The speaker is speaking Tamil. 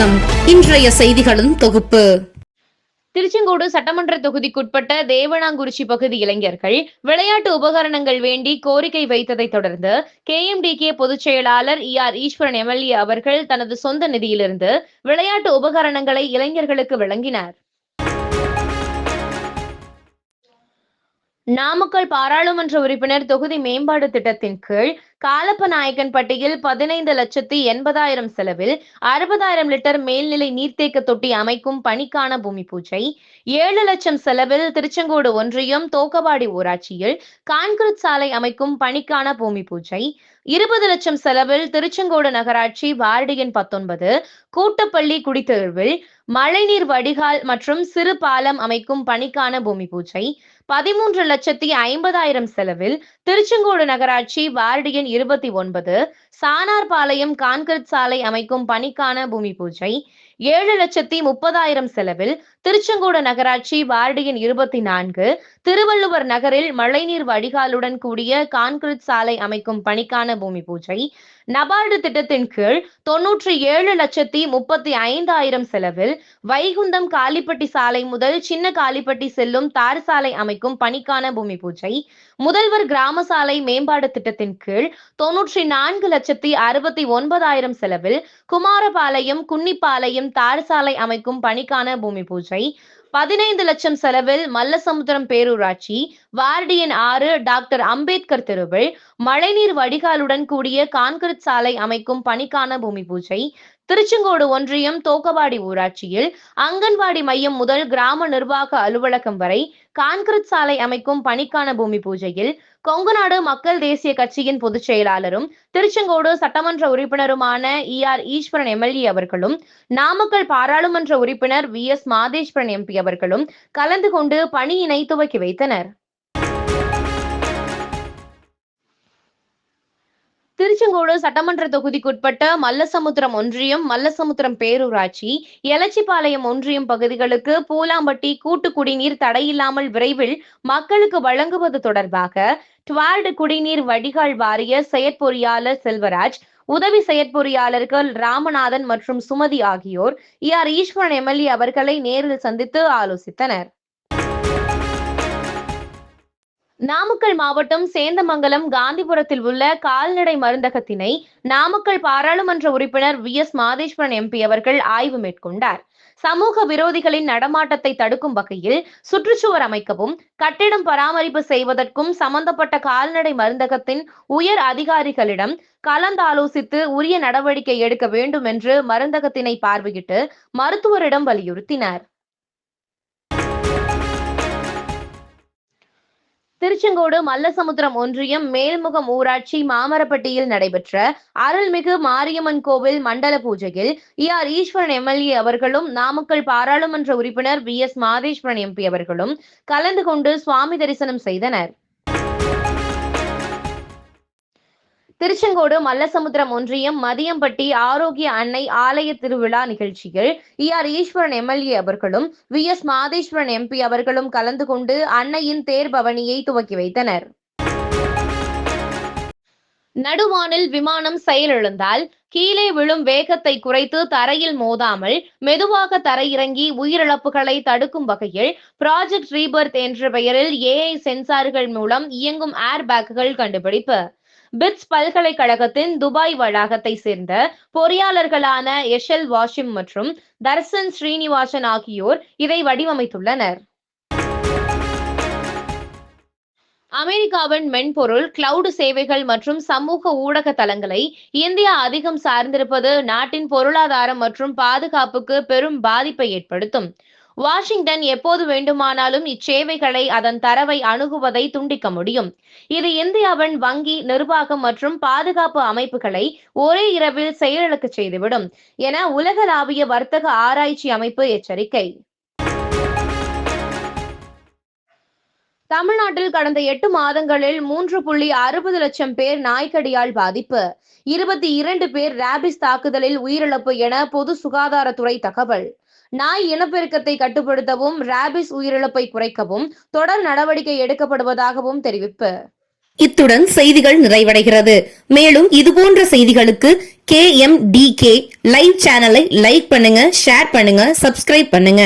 வணக்கம். இன்றைய செய்திகளின் தொகுப்பு. திருச்செங்கோடு சட்டமன்ற தொகுதிக்குட்பட்ட தேவனாங்குறிச்சி பகுதி இளைஞர்கள் விளையாட்டு உபகரணங்கள் வேண்டி கோரிக்கை வைத்ததை தொடர்ந்து கேஎம்டிகே பொதுச் செயலாளர் இ ஆர் ஈஸ்வரன் எம்எல்ஏ அவர்கள் தனது சொந்த நிதியிலிருந்து விளையாட்டு உபகரணங்களை இளைஞர்களுக்கு வழங்கினார். நாமக்கல் பாராளுமன்ற உறுப்பினர் தொகுதி மேம்பாடு திட்டத்தின் கீழ் காலப்பநாயக்கன்பட்டியில் பதினைந்து லட்சத்தி எண்பதாயிரம் செலவில் அறுபதாயிரம் லிட்டர் மேல்நிலை நீர்த்தேக்க தொட்டி அமைக்கும் பணிக்கான பூமி பூஜை. ஏழு லட்சம் செலவில் திருச்செங்கோடு ஒன்றியம் தோக்கவாடி ஊராட்சியில் கான்கிரீட் சாலை அமைக்கும் பணிக்கான பூமி பூஜை. இருபது லட்சம் செலவில் திருச்செங்கோடு நகராட்சி வார்டு எண் பத்தொன்பது கூட்டப்பள்ளி குடித்தெருவில் மழைநீர் வடிகால் மற்றும் சிறு பாலம் அமைக்கும் பணிக்கான பூமி பூஜை. பதிமூன்று லட்சத்தி ஐம்பதாயிரம் செலவில் திருச்செங்கோடு நகராட்சி வார்டு எண் இருபத்தி ஒன்பது சானார்பாளையம் கான்கிரீட் சாலை அமைக்கும் பணிக்கான பூமி பூஜை ஏழு லட்சத்தி முப்பதாயிரம் செலவில் திருச்செங்கோடு நகராட்சி வார்டு எண் இருபத்தி நான்கு திருவள்ளுவர் நகரில் மழைநீர் வடிகாலுடன் கூடிய கான்கிரீட் சாலை அமைக்கும் பணிக்கான பூமி பூஜை நபார்டு திட்டத்தின் கீழ் தொன்னூற்றி ஏழு லட்சத்தி முப்பத்தி ஐந்தாயிரம் செலவில் வைகுந்தம் காலிப்பட்டி சாலை முதல் சின்ன காலிப்பட்டி செல்லும் தார் சாலை அமைக்கும் பணிக்கான பூமி பூஜை முதல்வர் கிராம சாலை மேம்பாடு திட்டத்தின் கீழ் தொன்னூற்றி நான்கு லட்சத்தி அறுபத்தி ஒன்பதாயிரம் செலவில் குமாரபாளையம் குன்னிப்பாளையம் தார் சாலை அமைக்கும் பணிக்கான பூமி பூஜை. பதினைந்து லட்சம் செலவில் மல்லசமுத்திரம் பேரூராட்சி வார்டு எண் ஆறு டாக்டர் அம்பேத்கர் தெருவில் மழைநீர் வடிகாலுடன் கூடிய கான்கிரீட் சாலை அமைக்கும் பணிக்கான பூமி பூஜை. திருச்செங்கோடு ஒன்றியம் தோக்கவாடி ஊராட்சியில் அங்கன்வாடி மையம் முதல் கிராம நிர்வாக அலுவலகம் வரை கான்கிரீட் சாலை அமைக்கும் பணிக்கான பூமி பூஜையில் கொங்குநாடு மக்கள் தேசிய கட்சியின் பொதுச் செயலாளரும் திருச்செங்கோடு சட்டமன்ற உறுப்பினருமான இ ஆர் ஈஸ்வரன் எம்எல்ஏ அவர்களும் நாமக்கல் பாராளுமன்ற உறுப்பினர் வி எஸ் மாதேஸ்வரன் எம்பி அவர்களும் கலந்து கொண்டு பணியினை துவக்கி வைத்தனர். திருச்செங்கோடு சட்டமன்ற தொகுதிக்குட்பட்ட மல்லசமுத்திரம் ஒன்றியம் மல்லசமுத்திரம் பேரூராட்சி எலச்சிபாளையம் ஒன்றியம் பகுதிகளுக்கு பூலாம்பட்டி கூட்டு குடிநீர் தடையில்லாமல் விரைவில் மக்களுக்கு வழங்குவது தொடர்பாக டுவால்டு குடிநீர் வடிகால் வாரிய செயற்பொறியாளர் செல்வராஜ் உதவி செயற்பொறியாளர்கள் ராமநாதன் மற்றும் சுமதி ஆகியோர் இ. ஆர். ஈஸ்வரன் எம்எல்ஏ அவர்களை நேரில் சந்தித்து ஆலோசித்தனர். நாமக்கல் மாவட்டம் சேந்தமங்கலம் காந்திபுரத்தில் உள்ள கால்நடை மருந்தகத்தினை நாமக்கல் பாராளுமன்ற உறுப்பினர் வி எஸ் மாதேஸ்வரன் எம்பி அவர்கள் ஆய்வு மேற்கொண்டார். சமூக விரோதிகளின் நடமாட்டத்தை தடுக்கும் வகையில் சுற்றுச்சுவர் அமைக்கவும் கட்டிடம் பராமரிப்பு செய்வதற்கும் சம்பந்தப்பட்ட கால்நடை மருந்தகத்தின் உயர் அதிகாரிகளிடம் கலந்தாலோசித்து உரிய நடவடிக்கை எடுக்க வேண்டும் என்று மருந்தகத்தினை பார்வையிட்டு மருத்துவரிடம் வலியுறுத்தினார். திருச்செங்கோடு மல்லசமுத்திரம் ஒன்றியம் மேல்முகம் ஊராட்சி மாமரப்பட்டியில் நடைபெற்ற அருள்மிகு மாரியம்மன் கோவில் மண்டல பூஜையில் இ ஆர் ஈஸ்வரன் எம்எல்ஏ அவர்களும் நாமக்கல் பாராளுமன்ற உறுப்பினர் வி எஸ் மாதேஸ்வரன் எம்பி அவர்களும் கலந்து கொண்டு சுவாமி தரிசனம் செய்தனர். திருச்செங்கோடு மல்லசமுத்திரம் ஒன்றியம் மதியம்பட்டி ஆரோக்கிய அன்னை ஆலய திருவிழா நிகழ்ச்சியில் இ. ஆர். ஈஸ்வரன் எம்எல்ஏ அவர்களும் வி. எஸ். மாதேஸ்வரன் எம்பி அவர்களும் கலந்து கொண்டு அன்னையின் தேர் பவனியை துவக்கி வைத்தனர். நடுவானில் விமானம் செயலிழந்தால் கீழே விழும் வேகத்தை குறைத்து தரையில் மோதாமல் மெதுவாக தரையிறங்கி உயிரிழப்புகளை தடுக்கும் வகையில் ப்ராஜெக்ட் ரீபர்த் என்ற பெயரில் ஏஐ சென்சார்கள் மூலம் இயங்கும் ஏர் பேக்குகள் கண்டுபிடிப்பு. பிட்ஸ் பல்கலைக்கழகத்தின் துபாய் வளாகத்தை சேர்ந்த பொறியாளர்களான எஷல் வாஷிம் மற்றும் தர்சன் ஸ்ரீனிவாசன் ஆகியோர் இதை வடிவமைத்துள்ளனர். அமெரிக்காவின் மென்பொருள் கிளவுட் சேவைகள் மற்றும் சமூக ஊடக தளங்களை இந்தியா அதிகம் சார்ந்திருப்பது நாட்டின் பொருளாதாரம் மற்றும் பாதுகாப்புக்கு பெரும் பாதிப்பை ஏற்படுத்தும். வாஷிங்டன் எப்போது வேண்டுமானாலும் இச்சேவைகளை அதன் தரவை அணுகுவதை துண்டிக்க முடியும். இது இந்தியாவின் வங்கி நிர்வாகம் மற்றும் பாதுகாப்பு அமைப்புகளை ஒரே இரவில் செயலிழக்க செய்துவிடும் என உலகளாவிய வர்த்தக ஆராய்ச்சி அமைப்பு எச்சரிக்கை. தமிழ்நாட்டில் கடந்த எட்டு மாதங்களில் மூன்று புள்ளி அறுபது லட்சம் பேர் நாய்க்கடியால் பாதிப்பு. இருபத்தி இரண்டு பேர் ராபிஸ் தாக்குதலில் உயிரிழப்பு என பொது சுகாதாரத்துறை தகவல். நாய் இனப்பெருக்கத்தை கட்டுப்படுத்தவும் ராபிஸ் உயிரிழப்பை குறைக்கவும் தொடர் நடவடிக்கை எடுக்கப்படுவதாகவும் தெரிவிப்பு. இத்துடன் செய்திகள் நிறைவடைகிறது. மேலும் இதுபோன்ற செய்திகளுக்கு K M T K live சேனலை லைக் பண்ணுங்க ஷேர் பண்ணுங்க சப்ஸ்கிரைப் பண்ணுங்க.